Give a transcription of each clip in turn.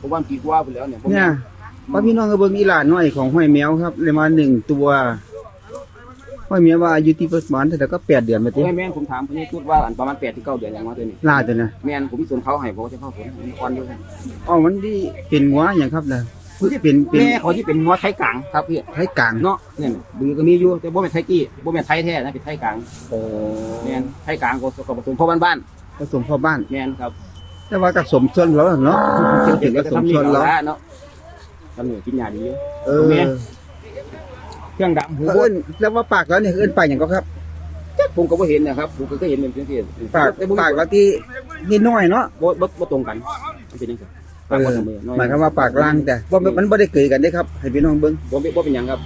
ผมว่าปีกว่าไปแล้วเนี่ยผมเนี่ยว่าพี่น้องก็เบิ่งอีหลานน้อยของห้อยแมวครับเลยมาหนึ่งตัวห้อยแมวว่าอายุที่ประมาณเท่าไหร่ก็แปดเดือนมาติแม่แม่นผมถามพี่ชุดว่าอันประมาณ8ถึง9เดือนอย่างว่าตัวนี้ลาตัวน่ะแม่นผมมีส่วนเขาให้บอกว่าจะเข้าผมมีอ่อนอยู่อ๋อมันดีเป็นหัวอย่างครับนะเป็นเป็นแม่เขาที่เป็นหัวไทยกลางครับพี่ให้กลางเนาะเนี่ยบือก็มีอยู่แต่บ่แม่นไทยกี้บ่แม่นไทยแท้นะเป็นไทยกลางโอ้แม่นไทยกลางก็ก็ผสมพ่อบ้านผสมพ่อบ้านๆแม่นครับ แต่ว่ากับสมชนแล้วเนาะถึงกับสมชนแล้วเนาะทำหนูกินยาดีอยู่เออแม่เครื่องดำหูเอิ้นแล้วว่าปากแล้วเนี่ยเอิ้นปากอย่างก็ครับผมก็บ่เห็นนะครับผมก็เห็นเป็นเพียงที่ปากแต่บ่ปากแล้วที่นิดน้อยเนาะบ่บ่บ่ตรงกันมันเป็นจังซี่เออหมายความว่าปากล่างแต่ว่ามันบ่ได้เกยกันเด้ครับ ให้พี่น้องเบิ่งบ่บ่เป็นหยังครับ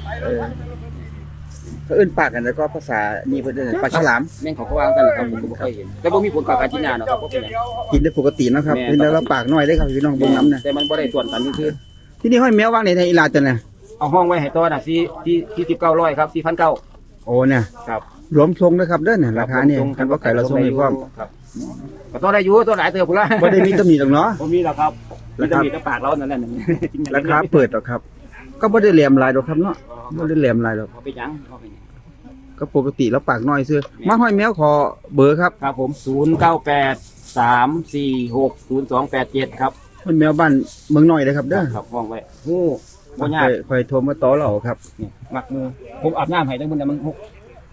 เออเขาเอิ้นปากกันแล้วก็ภาษานี่เพิ่นเอิ้นปากฉลามแม่งเขาก็วางกันนะครับผมก็บ่เคยเห็นแต่บ่มีผลกับการกินยาเนาะครับบ่เป็นหยังกินได้ปกติเนาะครับแม่เห็นแล้วเราปากน้อยได้ครับพี่น้องเบิ่งน้ำนะแต่มันบ่ได้ส่วนกันนี่คือที่นี่ห้อยแมววางในในอีหลาตัวน่ะเอาห้องไว้ให้ต่อน่ะที่ที่ที่1900ครับ4,900โอ้เนี่ยครับรวมทรงนะครับเด้อเนี่ยราคาเนี่ยคันว่าไก่เราทรงนี่พร้อมครับก็ต่อได้อยู่ต่อหลายเติบพุ่นละบ่ได้มีตำหนิหรอกเนาะ บ่มีหรอกครับมีราแต่คามีแต่ปากเรานั่นแหละนั่นจงๆราคาเปิดหรอกครับ ก็บ่ได้แหลมหลายดอกครับเนาะบ่ได้แหลมหลายดอกบ่เป็นหยังบ่เป็นหยังก็ปกติแล้วปากน้อยซื่อมาห้อยแมวขอเบอร์ครับครับผม098 346 0287ครับห้อยแมวบ้านเมืองน้อยเด้อครับเด้อครับห้องไว้ฮู้บ่ยากค่อยค่อยโทรมาต่อเราครับนี่มักมือผมอาบน้ำให้ทั้งมื้อนั้นมันหก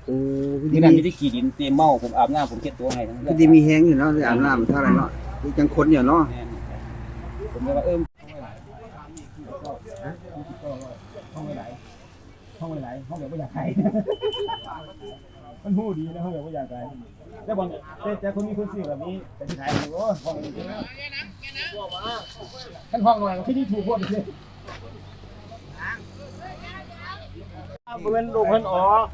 โอ้ที่นั่นมีที่ขี้ดินเต็มเมาผมอาบน้ำผมเช็ดตัวให้ทั้งพี่ดีมีแฮงอยู่เนาะได้อาบน้ำเท่าไหร่เนาะนี่จังคนเนี่ยเนาะแม่นผมเลยว่าเอิ้มห้องไว้ไหน ห้องไว้ไหนห้องเดียวบ่อยากใครมันฮู้ดีนะห้องเดียวบ่อยากใครแต่บางแต่แต่คนมีคนซื้อแบบนี้แต่ที่ขายโอ้ห้องนี้ท่านห้องหน่อยที่นี่ถูกพวดเลยบริเวณลูกเพิ่นออก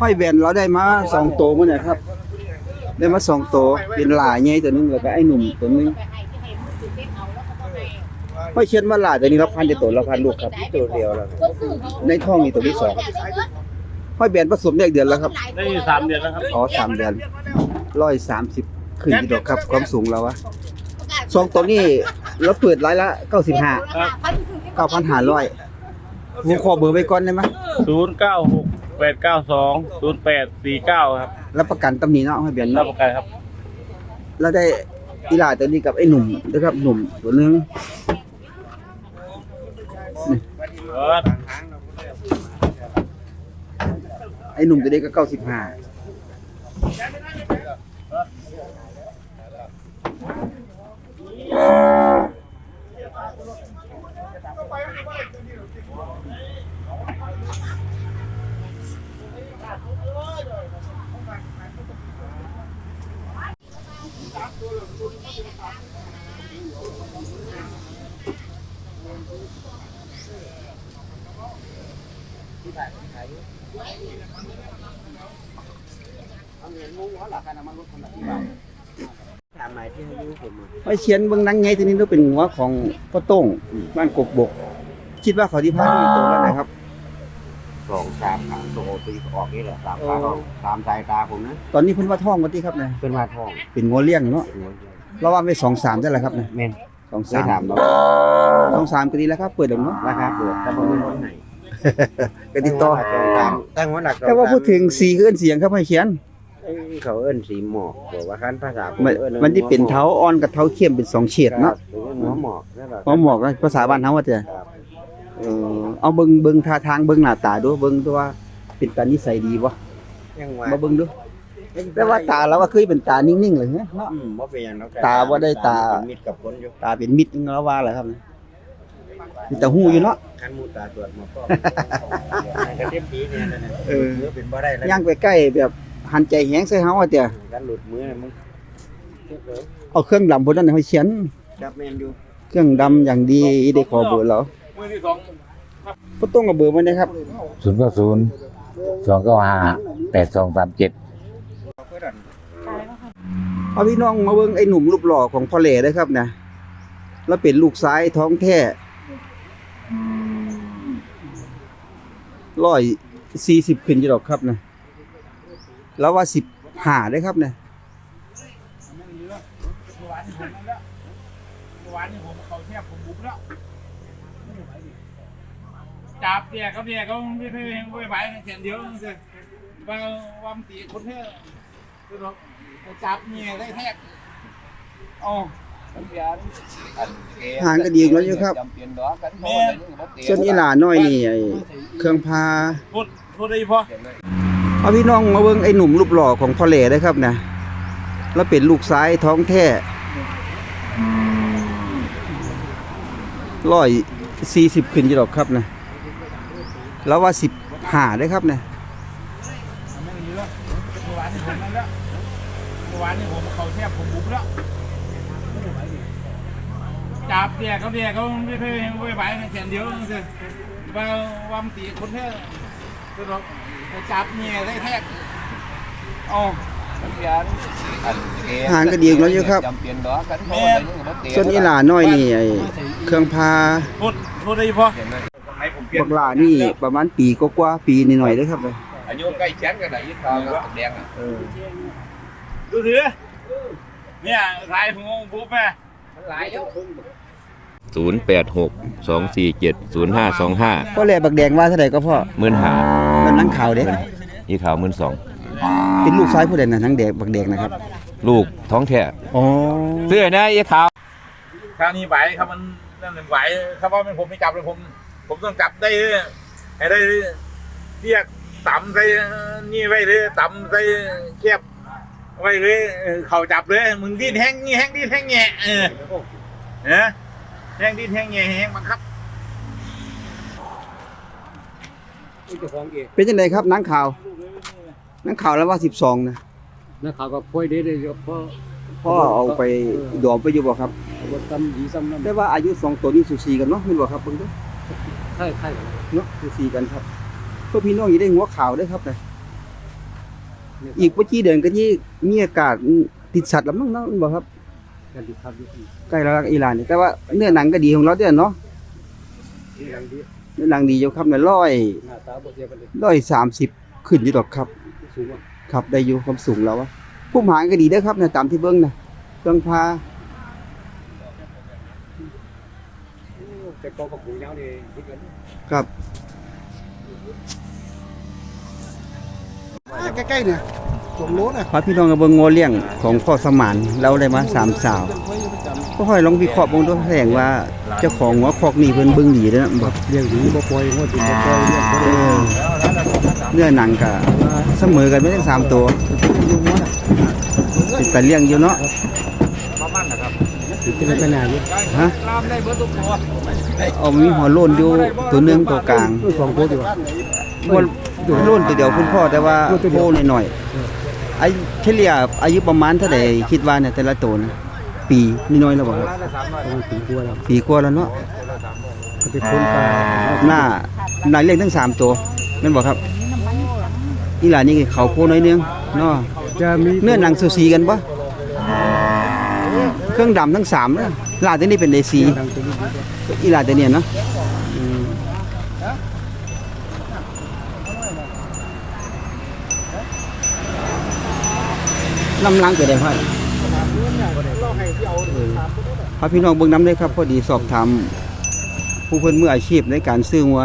ห้อยแบนเราได้มาสองตัวมื้อเนี่ยครับ ได้มาสองโตเป็นหลาใหญ่ตัวนึงแล้วก็ไอ้หนุ่มตัวนึง ห้อยเชียนว่าหลาตัวนี้เราพันจะตัวเราพันลูกครับตัวเดียวแล้วในท้องนี่ตัวที่สองห้อยแบนผสมได้เดือนแล้วครับได้สามเดือนแล้วครับอ๋อสามเดือนร้อยสามสิบขึ้นกี่ดอกครับความสูงเราวะสองตัวนี้เราเปิดรายละเก้าสิบห้าเก้าพันห้าร้อยผมขอเบอร์ไว้ก่อนได้ไหมศูนย์เก้าหกแปดเก้าสองศูนย์แปดสี่เก้าครับรับประกันตำหนิเนาะให้เบียนรับเนาะประกันครับแล้วได้อีหลาตัวนี้กับไอ้หนุ่มนะครับหนุ่มตัวหนึงเออ ไอ้หนุ่มตัวนี้ก็เก้าสิบห้า ไอ้เชียนเบิ่งหนังไงตัวนี้ต้องเป็นหัวของพ่อโต้งบ้านกกบก คิดว่าเขาที่พาที่ตัวแล้วนะครับสองสามครั้งโตตีออกนี่แหละสามครั้งตามสายตาผมนะ ตอนนี้เพิ่นว่าท้องกันที่ครับนะเป็นมาทอง เป็นงัวเลี้ยงเนาะเราว่าไปสองสามได้แล้วครับนะเมน สองเคสายมถามเราสองสามก็ดีแล้วครับ เปิดแล้วเนาะ ราคาเปิดแต่ผมไม่รู้ไหนก็ติดต่อตั้งหัวหลักแต่ว่าพูดถึงสีเอื้อนเสียงครับให้เขียนเขาเอิ้นสีหมอกบอกว่าคันภาษามัมันมันที่เป็นเท้าอ่อนกับเท้าเข้มเป็นสองเฉดเนาะหัวหมอกนั่นแหละพอหมอกนะภาษาบ้านเฮาว่าจะเออเอาเบิ่งเบิ่งท่าทางเบิ่งหน้าตาดูเบิ่งตัวว่าเป็นตานิสัยดีบ่ยังว่ามาเบิ่งดู แต่ว่าตาเราว่าเคยเป็นตานิ่งๆเลยเนาะ อืมบ่เป็นหยังเนาะตาบ่ได้ตามิดกับคนอยู่ตาเป็นมิดเราว่าแหละครับมีแต่หูอยู่เนาะ คันมูตาตรวจมาก็กระเทียมปีเนี่ยนั่นน่ะเออ มือเป็นบ่ได้แล้วย่างไปใกล้แบบหันใจแหงใส่เฮาว่าแต่กันหลุดมือน่ะมึงเจ็บเลยเอาเครื่องดำพุ่นนั้นให้เขียน จับแมนอยู่เครื่องดำอย่างดีได้ขอเบอร์เรามือที่สองบ่ต้องกับเบอร์มันนะครับ ศูนย์เก้าศูนย์สองเก้าห้าแปดสองสามเจ็ด เอาพี่น้องมาเบิ่งไอ้หนุ่มรูปหล่อของพ่อเหล่ได้ครับนะแล้วเป็นลูกซ้ายท้องแท้ร้อยสี่สิบขึ้นอยู่ดอกครับนะแล้วว่าสิบห้าได้ครับนะานนี่ผมเขาแทบผมบุบแล้วจับเนี่ยเขาเนี่ยเขาไม่ไม่ไม่ไหวเสียนเดียวเลยว่าว่ามันตีคนแท้ คือเราจับเนี่ยได้แทกอ๋อหางก็ดีแล้วอยู่ครับ ส่วนอีหลาน้อยนี่ไอ้เครื่องพาพูดพูดได้พอเอาพี่น้องมาเบิ่งไอ้หนุ่มรูปหล่อของพ่อเหล่ได้ครับนะแล้วเป็นลูกซ้ายท้องแท้ร้อยสี่สิบขึ้นอยู่ดอกครับนะแล้วว่าสิบหาได้ครับนะ ไม่มีแล้วเมื่อวานนี่ผมนั่นแล้วเมื่อ วานนี่ผมเขาแทบผมบุบแล้วจับเนี่ยเขาเนี่ยเขาไม่ไม่ไม่ไหวเสียนเดียวเลยว่าว่ามันตีคนแท้คือเราจับเนี่ยได้แทกอ๋อหางก็ดีแล้วอยู่ครับ ส่วนอีหลาน้อยนี่ไอ้เครื่องพาพูดพูดได้พอให้ผมเปลี่ยนบักหลานี่ประมาณปีกว่าๆปีนิดหน่อยๆเด้อครับเลยอายุใกล้แชมป์กันไหนยี่ทองกับแดงอะ ดูสิเนี่ยสายผมปุ๊บแม่ศูนย์แปดหกสองสี่เจ็ดศูนย์ห้าสองห้าพ่อแหล่บักแดงว่าเท่าไหร่ก็พ่อหมื่นหาแล้วนังขาวเด้อีขาวหมื่นสองเป็นลูกซ้ายผู้ใดน่ะนังแดงบักแดงนะครับ ลูกท้องแท้อ๋อเสื้อนะอีขาวคราวนี้ไหวครับมันนั่นไหวครับว่าเป็นผมไม่จับเลยผม ผมต้องจับได้ให้ได้เรียกต่ำใส่นี่ไว้เลยต่ำใส่แคบ ไว้เลยเออเขาจับเลย มึงดิ้นแห้งนี่แห้งดิ้นแห้งแง่เออเนะแห้งดิ้นแห้งแง่แห้งบังคับเป็นจังไดครับนังขาวนังขาวแล้วว่า12นะนักข่าวก็พ่อยได้เลยเพราะพ่อเอาไปดอมไปอยู่บ่ครับว่าซ้ำดีซ้ำนั่นแต่ว่าอายุสองตัวนี้สูสีกันเนาะแม่นบ่ครับเพิ่นเด้อใช่ใช่เนาะสูสีกันครับเพื่อพี่น้องอย่าได้หัวขาวเด้อครับนะ อีกบ่กี่เดือนก็ที่มีอากาศติดสัตว์แล้วมั้งเนาะแม่นบ่ครับกันดีครับดีใกล้แล้วอีหร่านนี่แต่ว่าเนื้อหนังก็ดีของเราเด้อเนาะอย่างดีเนื้อหนังดีอยู่ครับน่ะร้อยหน้าตาบ่เสียกันเลยร้อยสามสิบขึ้นอยู่ดอกครับสูงอะครับได้อยู่ความสูงแล้วอะผู้หางก็ดีเด้อครับนะตามที่เบิ่งนะเครื่องพาแต่กองกับหูยาวนี่คิดกันครับ ใกล้ๆเนี่ยสมรสอะพาพี่น้องกับเบิ่งงอเลี้ยงของพ่อสมานเราได้มาสามสาวก็ค่อยลองวิเคราะห์เบิ่งดูแสดงว่าเจ้าของหัวคอกนี่เพิ่นเบิ่งดีเด้อนะบ่เลี้ยงดีบ่ปล่อยงวดติดบ่ปล่อยเลี้ยงบ่เอได้อเนื้อหนังก็เสมอกันไม่ทั้งสามตัวติดแต่เลี้ยงอยู่เนาะติดเป็นขนาดนี้ฮะเอามีหัวโล้นอยู่ตัวหนึงตัวกลางสองตัวดีกว่าหัว โล้นตัวเดียวคุณพ่อแต่ว่าโพหน่อยๆไอ้เฉลี่ยอายุประมาณเท่าใดคิดว่าเนี่ยแต่ละตัวนะปีนิดหน้อยแล้วบ่ครับประมาณปีกว่าแล้วปีกว่าแล้วเนาะก็ไปค้นปลาหน้าหน้าเลี้ยงทั้งสามตัวแม่นบ่ครับอีหลานนี่เขาโพน้อยนึงเนาะจะมีเนื้อหนังสูสีกันปะเครื่องดำทั้งสามเนอะลาตัวนี้เป็นเดซีดังตัวนี้อีลาตัวเนี้ยเนาะ น้ำล้างเกิดอะไรพ่อพาพี่น้องเบิ่งน้ำได้ครับ พอดีสอบถามผู้เพิ่นมืออาชีพในการซื้อหัว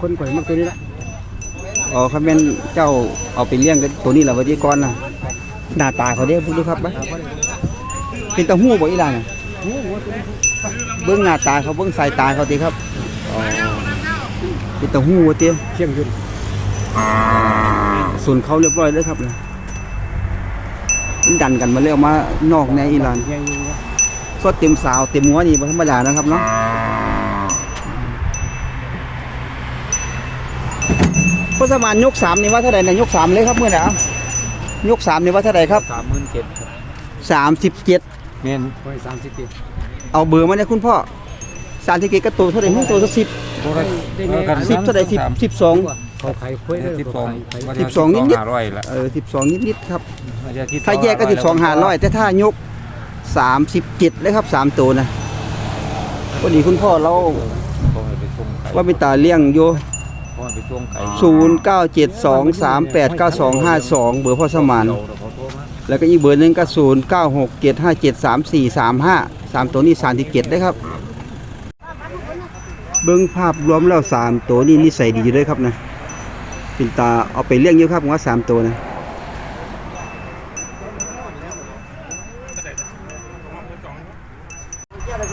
คนข่อยมักตัวนี้ละอ๋อครับแม่นเจ้าเอาไปเลี้ยงกันตัวนี้แหละวันที่ก่อนน่ะหน้าตาเขาเด้พูดดูครับบ่เป็นตาหู้บ่อีหลานน่ะเบิ่งหน้าตาเขาเบิ่งสายตาเขาติครับอ๋อเป็นตาหู้ว่าติเชียงยืนส่วนเขาเรียบร้อยแล้วครับนะมัน ดันกันมาเร็วมานอกในอีหลานเชียงยืนสดเต็มสาวเต็มหัวนี่บ่ธรรมดานะครับเนาะพอสมานยกสามนี่ว่าเท่าไหร่นะยกสามเลยครับเมื่อไหร่เอายกสามนี่ว่าเท่าไหร่ครับสามหมื่นเจ็ดสามสิบเจ็ดเมนข่อยสามสิบเจ็ดเอาเบอร์มาเนี่ยคุณพ่อสามสิบเจ็ดก็ตัวเท่าไหร่หุ้นตัวสักสิบได้ไงสิบเท่าไหร่สิบสิบสองเขาขายคุ้ยได้สิบสองสิบสองนิดนิดห้าร้อยละเออสิบสองนิดนิดๆครับอาจจะที่ ถ้าแยกก็สิบสองห้าร้อยแต่ถ้ายกสามสิบเจ็ดเลยครับสามตัวนะพอดีคุณพ่อเราต้องให้ไปส่งไข่ว่าเป็นตาเลี้ยงโยต้องให้ไปส่งไข่ศูนย์เก้าเจ็ดสองสามแปดเก้าสองห้าสองเบอร์พ่อสมานเดี๋ยวเขาโทรมาแล้วก็อีกเบอร์หนึงก็ศูนย์เก้าหกเจ็ดห้าเจ็ดสามสี่สามห้าสามตัวนี้สามสิบเจ็ดได้ครับ เบิ้งภาพรวมแล้วสามตัวนี้นิสัยดีอยู่เลยครับนะเป็นตาเอาไปเลี้ยงเยอะครับผมว่าสามตัวนะ พ่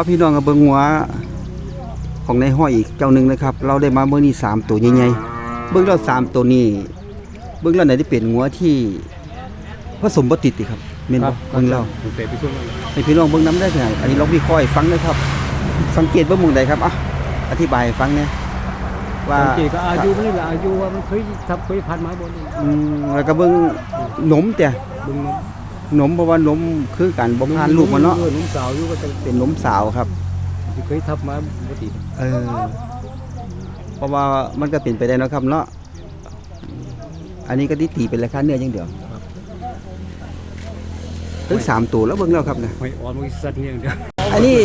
อพี่น้องกับเบิงหัว ของในห้อยอีกเจ้าหนึ่งนะครับ เราได้มาเมื่อนี้สามตัวใหญ่ๆเบิ้งแล้วสามตัวนี้ เบิ้งแล้วไหนที่เป็นหัวที่ผสมบ่ติดติครับเม่นบ่เบิ้งแล้วเตะไปช่วงนั้นให้พี่น้องเบิ่งน้ำได้ไงอันนี้เราวิเคราะห์ให้ฟังเลยครับ สังเกตว่ามุมใดครับอะอธิบายให้ฟังเนี่ยว่าสังเกตก็อายุนี่แหละอายุว่ามันเคยทับเคยผ่านมาบนนี้อืมแล้วก็เบิ่งหนมแต่เบึงหนมเพราะว่าหนมคือการบ่ผ่านลูกมันเนาะออหนุ่มสาวอยู่ก็จะเป็นหนมสาวครับ เคยทับมาปกติเออ เพราะว่ามันก็เป็นไปได้เนาะครับเนาะ อันนี้ก็ที่ตีเป็นราคาเนื้ออย่างเดียวถึงสามตัวแล้วเบิ่งแล้วครับนะหอยอ่อนมันสัตว์เลี้ยงเดียวอันนี้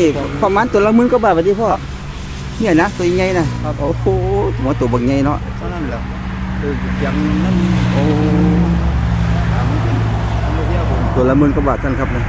ประมาณตัวละหมื่นกว่าบาทบัดนี้พ่อ เนี่ยนะตัวใหญ่นะโอ้โหหัวตัวบักใหญ่เนาะเท่านั้นแหละคือยังนั่นโอ้ทำเที่ยวผมตัวละหมื่นกว่าบาทท่านครับนะ